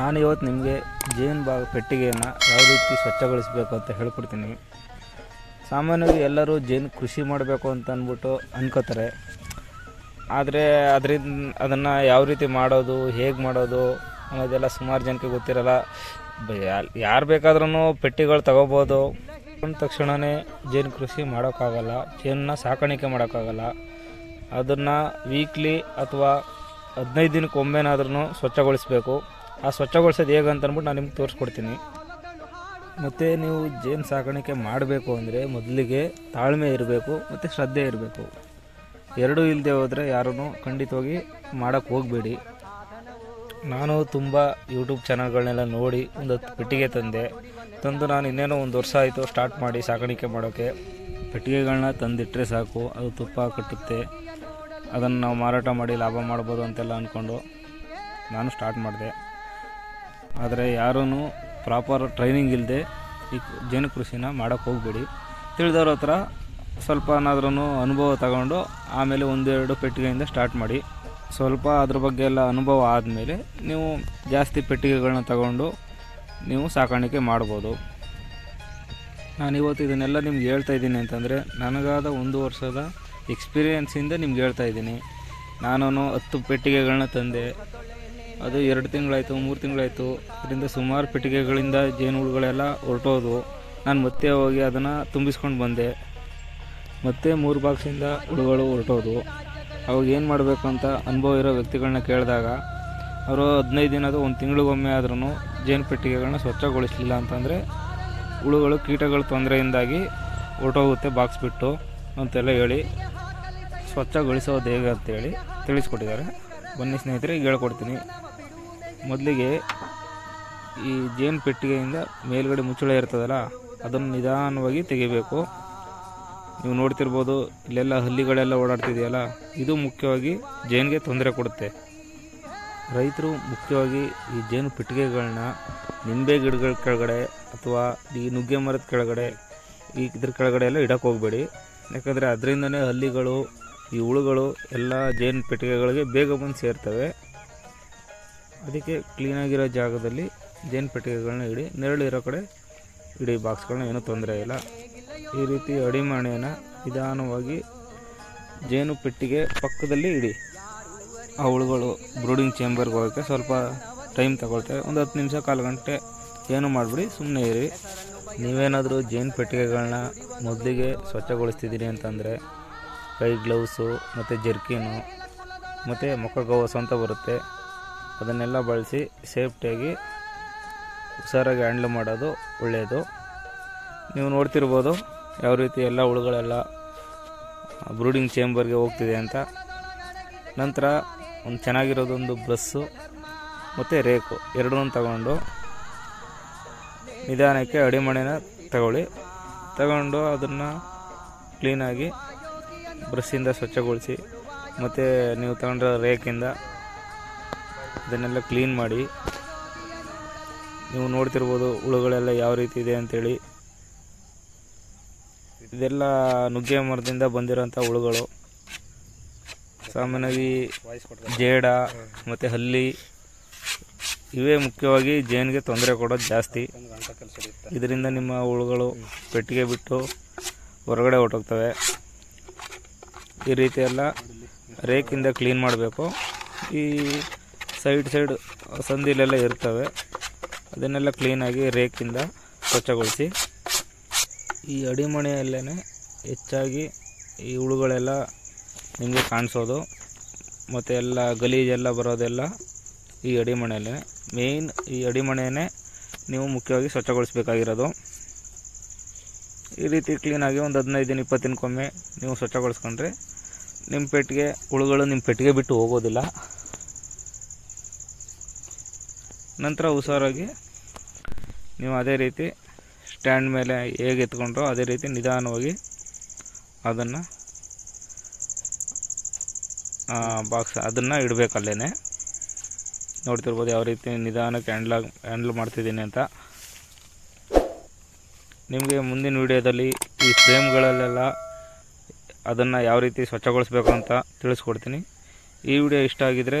ನಾನು ಇವತ್ತು ನಿಮಗೆ ಜೇನು ಬಾ ಪೆಟ್ಟಿಗೆಯನ್ನು ಯಾವ ರೀತಿ ಸ್ವಚ್ಛಗೊಳಿಸಬೇಕು ಅಂತ ಹೇಳ್ಕೊಡ್ತೀನಿ. ಸಾಮಾನ್ಯವಾಗಿ ಎಲ್ಲರೂ ಜೇನು ಕೃಷಿ ಮಾಡಬೇಕು ಅಂತ ಅಂದ್ಬಿಟ್ಟು ಅನ್ಕೋತಾರೆ. ಆದರೆ ಅದರಿಂದ ಅದನ್ನು ಯಾವ ರೀತಿ ಮಾಡೋದು, ಹೇಗೆ ಮಾಡೋದು ಅನ್ನೋದೆಲ್ಲ ಸುಮಾರು ಜನಕ್ಕೆ ಗೊತ್ತಿರಲ್ಲ. ಯಾರು ಬೇಕಾದ್ರೂ ಪೆಟ್ಟಿಗಳು ತಗೋಬೋದು. ಅಂದ ತಕ್ಷಣವೇ ಜೇನು ಕೃಷಿ ಮಾಡೋಕ್ಕಾಗಲ್ಲ. ಜೇನನ್ನ ಸಾಕಾಣಿಕೆ ಮಾಡೋಕ್ಕಾಗಲ್ಲ. ಅದನ್ನು ವೀಕ್ಲಿ ಅಥವಾ ಹದಿನೈದು ದಿನಕ್ಕೊಮ್ಮೆನಾದ್ರೂ ಸ್ವಚ್ಛಗೊಳಿಸಬೇಕು. ಆ ಸ್ವಚ್ಛಗೊಳಿಸೋದು ಹೇಗೆ ಅಂತ ಅಂದ್ಬಿಟ್ಟು ನಾನು ನಿಮ್ಗೆ ತೋರಿಸ್ಕೊಡ್ತೀನಿ. ಮತ್ತು ನೀವು ಜೇನು ಸಾಕಾಣಿಕೆ ಮಾಡಬೇಕು ಅಂದರೆ ಮೊದಲಿಗೆ ತಾಳ್ಮೆ ಇರಬೇಕು, ಮತ್ತು ಶ್ರದ್ಧೆ ಇರಬೇಕು. ಎರಡೂ ಇಲ್ಲದೆ ಹೋದರೆ ಯಾರೂ ಖಂಡಿತವಾಗಿ ಮಾಡೋಕ್ಕೆ ಹೋಗಬೇಡಿ. ನಾನು ತುಂಬ ಯೂಟ್ಯೂಬ್ ಚಾನಲ್ಗಳನ್ನೆಲ್ಲ ನೋಡಿ ಒಂದು ಹತ್ತು ಪೆಟ್ಟಿಗೆ ತಂದೆ. ತಂದು ನಾನು ಇನ್ನೇನೋ ಒಂದು ವರ್ಷ ಆಯಿತು ಸ್ಟಾರ್ಟ್ ಮಾಡಿ ಸಾಕಾಣಿಕೆ ಮಾಡೋಕ್ಕೆ ಪೆಟ್ಟಿಗೆಗಳನ್ನ ತಂದಿಟ್ಟರೆ ಸಾಕು, ಅದು ತುಪ್ಪ ಕಟ್ಟುತ್ತೆ. ಅದನ್ನು ನಾವು ಮಾರಾಟ ಮಾಡಿ ಲಾಭ ಮಾಡ್ಬೋದು ಅಂತೆಲ್ಲ ಅಂದ್ಕೊಂಡು ನಾನು ಸ್ಟಾರ್ಟ್ ಮಾಡಿದೆ. ಆದರೆ ಯಾರೂ ಪ್ರಾಪರ್ ಟ್ರೈನಿಂಗ್ ಇಲ್ಲದೆ ಈ ಜೇನು ಕೃಷಿನ ಮಾಡೋಕ್ಕೆ ಹೋಗಬೇಡಿ. ತಿಳಿದವ್ರ ಹತ್ರ ಸ್ವಲ್ಪನಾದ್ರೂ ಅನುಭವ ತಗೊಂಡು ಆಮೇಲೆ ಒಂದೆರಡು ಪೆಟ್ಟಿಗೆಯಿಂದ ಸ್ಟಾರ್ಟ್ ಮಾಡಿ. ಸ್ವಲ್ಪ ಅದ್ರ ಬಗ್ಗೆ ಎಲ್ಲ ಅನುಭವ ಆದಮೇಲೆ ನೀವು ಜಾಸ್ತಿ ಪೆಟ್ಟಿಗೆಗಳನ್ನ ತಗೊಂಡು ನೀವು ಸಾಕಾಣಿಕೆ ಮಾಡ್ಬೋದು. ನಾನು ಇವತ್ತು ಇದನ್ನೆಲ್ಲ ನಿಮ್ಗೆ ಹೇಳ್ತಾ ಇದ್ದೀನಿ ಅಂತಂದರೆ ನನಗಾದ ಒಂದು ವರ್ಷದ ಎಕ್ಸ್ಪೀರಿಯೆನ್ಸಿಂದ ನಿಮ್ಗೆ ಹೇಳ್ತಾ ಇದ್ದೀನಿ. ನಾನು ಹತ್ತು ಪೆಟ್ಟಿಗೆಗಳನ್ನ ತಂದೆ. ಅದು ಎರಡು ತಿಂಗಳಾಯಿತು, ಮೂರು ತಿಂಗಳಾಯಿತು. ಅದರಿಂದ ಸುಮಾರು ಪೆಟ್ಟಿಗೆಗಳಿಂದ ಜೇನುಹುಳುಗಳೆಲ್ಲ ಹೊರಟೋದು ನಾನು ಮತ್ತೆ ಹೋಗಿ ಅದನ್ನು ತುಂಬಿಸ್ಕೊಂಡು ಬಂದೆ. ಮತ್ತೆ ಮೂರು ಬಾಕ್ಸಿಂದ ಹುಳುಗಳು ಹೊರಟೋದು ಅವಾಗ ಏನು ಮಾಡಬೇಕು ಅಂತ ಅನುಭವ ಇರೋ ವ್ಯಕ್ತಿಗಳನ್ನ ಕೇಳಿದಾಗ, ಅವರು ಹದಿನೈದು ದಿನದ ಒಂದು ತಿಂಗಳಿಗೊಮ್ಮೆ ಆದ್ರೂ ಜೇನು ಪೆಟ್ಟಿಗೆಗಳನ್ನ ಸ್ವಚ್ಛಗೊಳಿಸಲಿಲ್ಲ ಅಂತಂದರೆ ಹುಳುಗಳು ಕೀಟಗಳ ತೊಂದರೆಯಿಂದಾಗಿ ಹೊರಟೋಗುತ್ತೆ ಬಾಕ್ಸ್ ಬಿಟ್ಟು ಅಂತೆಲ್ಲ ಹೇಳಿ ಸ್ವಚ್ಛಗೊಳಿಸೋದು ಹೇಗೆ ಅಂತೇಳಿ ತಿಳಿಸ್ಕೊಟ್ಟಿದ್ದಾರೆ. ಬನ್ನಿ ಸ್ನೇಹಿತರೆ ಹೇಳ್ಕೊಡ್ತೀನಿ. ಮೊದಲಿಗೆ ಈ ಜೇನು ಪೆಟ್ಟಿಗೆಯಿಂದ ಮೇಲ್ಗಡೆ ಮುಚ್ಚಳ ಇರ್ತದಲ್ಲ, ಅದನ್ನು ನಿಧಾನವಾಗಿ ತೆಗಿಬೇಕು. ನೀವು ನೋಡ್ತಿರ್ಬೋದು, ಇಲ್ಲೆಲ್ಲ ಹಲ್ಲಿಗಳೆಲ್ಲ ಓಡಾಡ್ತಿದೆಯಲ್ಲ, ಇದು ಮುಖ್ಯವಾಗಿ ಜೇನಿಗೆ ತೊಂದರೆ ಕೊಡುತ್ತೆ. ರೈತರು ಮುಖ್ಯವಾಗಿ ಈ ಜೇನು ಪೆಟ್ಟಿಗೆಗಳನ್ನ ನಿಂಬೆ ಗಿಡಗಳ ಕೆಳಗಡೆ ಅಥವಾ ಈ ನುಗ್ಗೆ ಮರದ ಕೆಳಗಡೆ, ಈ ಇದ್ರ ಕೆಳಗಡೆ ಎಲ್ಲ ಇಡಕ್ಕೆ ಹೋಗಬೇಡಿ. ಯಾಕಂದರೆ ಅದರಿಂದನೇ ಹಲ್ಲಿಗಳು, ಈ ಹುಳುಗಳು ಎಲ್ಲ ಜೇನು ಪೆಟ್ಟಿಗೆಗಳಿಗೆ ಬೇಗ ಬಂದು ಸೇರ್ತವೆ. ಅದಕ್ಕೆ ಕ್ಲೀನಾಗಿರೋ ಜಾಗದಲ್ಲಿ ಜೇನು ಪೆಟ್ಟಿಗೆಗಳನ್ನ ಇಡಿ ನೆರಳಿರೋ ಕಡೆ ಇಡಿ ಬಾಕ್ಸ್ಗಳನ್ನ ಏನೂ ತೊಂದರೆ ಇಲ್ಲ. ಈ ರೀತಿ ಅಡಿಮಾಣೆನ ನಿಧಾನವಾಗಿ ಜೇನು ಪೆಟ್ಟಿಗೆ ಪಕ್ಕದಲ್ಲಿ ಇಡಿ. ಆ ಹುಳುಗಳು ಬ್ರೂಡಿಂಗ್ ಚೇಂಬರ್ಗೆ ಹೋಗೋಕ್ಕೆ ಸ್ವಲ್ಪ ಟೈಮ್ ತಗೊಳ್ತವೆ. ಒಂದು ಹತ್ತು ನಿಮಿಷ, ಕಾಲು ಗಂಟೆ ಏನು ಮಾಡಿಬಿಡಿ ಸುಮ್ಮನೆ ಇರಿ. ನೀವೇನಾದರೂ ಜೇನು ಪೆಟ್ಟಿಗೆಗಳನ್ನ ಮೊದಲಿಗೆ ಸ್ವಚ್ಛಗೊಳಿಸ್ತಿದ್ದೀರಿ ಅಂತಂದರೆ ಕೈ ಗ್ಲೌಸು ಮತ್ತು ಜರ್ಕಿನು, ಮತ್ತು ಮುಖ ಗವಸು ಅಂತ ಬರುತ್ತೆ. ಅದನ್ನೆಲ್ಲ ಬಳಸಿ ಸೇಫ್ಟಿಯಾಗಿ ಹುಷಾರಾಗಿ ಹ್ಯಾಂಡ್ಲ್ ಮಾಡೋದು ಒಳ್ಳೆಯದು. ನೀವು ನೋಡ್ತಿರ್ಬೋದು ಯಾವ ರೀತಿ ಎಲ್ಲ ಹುಳುಗಳೆಲ್ಲ ಬ್ರೂಡಿಂಗ್ ಚೇಂಬರ್ಗೆ ಹೋಗ್ತಿದೆ ಅಂತ. ನಂತರ ಒಂದು ಚೆನ್ನಾಗಿರೋದೊಂದು ಬ್ರಸ್ಸು ಮತ್ತು ರೇಕು, ಎರಡನ್ನೂ ತಗೊಂಡು ನಿಧಾನಕ್ಕೆ ಅಡಿಮಣೆನ ತಗೊಳ್ಳಿ. ತಗೊಂಡು ಅದನ್ನು ಕ್ಲೀನಾಗಿ ಬ್ರಷ್ಷಿಂದ ಸ್ವಚ್ಛಗೊಳಿಸಿ ಮತ್ತು ನೀವು ತಗೊಂಡಿರೋ ರೇಕಿಂದ ಅದನ್ನೆಲ್ಲ ಕ್ಲೀನ್ ಮಾಡಿ ನೀವು ನೋಡ್ತಿರ್ಬೋದು ಹುಳುಗಳೆಲ್ಲ ಯಾವ ರೀತಿ ಇದೆ ಅಂಥೇಳಿ ಇದೆಲ್ಲ ನುಗ್ಗೆ ಮರದಿಂದ ಬಂದಿರೋಂಥ ಹುಳುಗಳು. ಸಾಮಾನ್ಯವಾಗಿ ಜೇಡ ಮತ್ತು ಹಲ್ಲಿ, ಇವೇ ಮುಖ್ಯವಾಗಿ ಜೇನಿಗೆ ತೊಂದರೆ ಕೊಡೋದು ಜಾಸ್ತಿ. ಇದರಿಂದ ನಿಮ್ಮ ಹುಳುಗಳು ಪೆಟ್ಟಿಗೆ ಬಿಟ್ಟು ಹೊರಗಡೆ ಹೊಟ್ಟೋಗ್ತವೆ ಈ ರೀತಿ ಎಲ್ಲ ರೇಕಿಂದ ಕ್ಲೀನ್ ಮಾಡಬೇಕು. ಈ ಸೈಡ್ ಸೈಡ್ ಸಂದಿಲೆಲ್ಲ ಇರ್ತವೆ. ಅದನ್ನೆಲ್ಲ ಕ್ಲೀನಾಗಿ ರೇಕಿಂದ ಸ್ವಚ್ಛಗೊಳಿಸಿ ಈ ಅಡಿಮಣೆಯಲ್ಲೇ ಹೆಚ್ಚಾಗಿ ಈ ಹುಳುಗಳೆಲ್ಲ ನಿಮಗೆ ಕಾಣಿಸೋದು. ಮತ್ತು ಎಲ್ಲ ಗಲೀಜೆಲ್ಲ ಬರೋದೆಲ್ಲ ಈ ಅಡಿಮಣೆಯಲ್ಲೇ ಮೇಯ್ನ್ ಈ ಅಡಿಮಣೆಯೇ ನೀವು ಮುಖ್ಯವಾಗಿ ಸ್ವಚ್ಛಗೊಳಿಸ್ಬೇಕಾಗಿರೋದು. ಈ ರೀತಿ ಕ್ಲೀನಾಗಿ ಒಂದು ಹದಿನೈದು ದಿನ, ಇಪ್ಪತ್ತು ದಿನಕ್ಕೊಮ್ಮೆ ನೀವು ಸ್ವಚ್ಛಗೊಳಿಸ್ಕೊಂಡ್ರೆ ನಿಮ್ಮ ಪೆಟ್ಟಿಗೆ ಹುಳುಗಳು ನಿಮ್ಮ ಪೆಟ್ಟಿಗೆ ಬಿಟ್ಟು ಹೋಗೋದಿಲ್ಲ. ನಂತರ ಹುಷಾರಾಗಿ ನೀವು ಅದೇ ರೀತಿ ಸ್ಟ್ಯಾಂಡ್ ಮೇಲೆ ಹೇಗೆ ಎತ್ಕೊಂಡ್ರೋ ಅದೇ ರೀತಿ ನಿಧಾನವಾಗಿ ಅದನ್ನು ಬಾಕ್ಸ್ ಅದನ್ನು ಇಡಬೇಕಲ್ಲೇ ನೋಡ್ತಿರ್ಬೋದು ಯಾವ ರೀತಿ ನಿಧಾನಕ್ಕೆ ಹ್ಯಾಂಡ್ಲ್ ಹ್ಯಾಂಡ್ಲ್ ಮಾಡ್ತಿದ್ದೀನಿ ಅಂತ. ನಿಮಗೆ ಮುಂದಿನ ವಿಡಿಯೋದಲ್ಲಿ ಈ ಫ್ರೇಮ್ಗಳಲ್ಲೆಲ್ಲ ಅದನ್ನು ಯಾವ ರೀತಿ ಸ್ವಚ್ಛಗೊಳಿಸ್ಬೇಕು ಅಂತ ತಿಳಿಸ್ಕೊಡ್ತೀನಿ. ಈ ವಿಡಿಯೋ ಇಷ್ಟ ಆಗಿದರೆ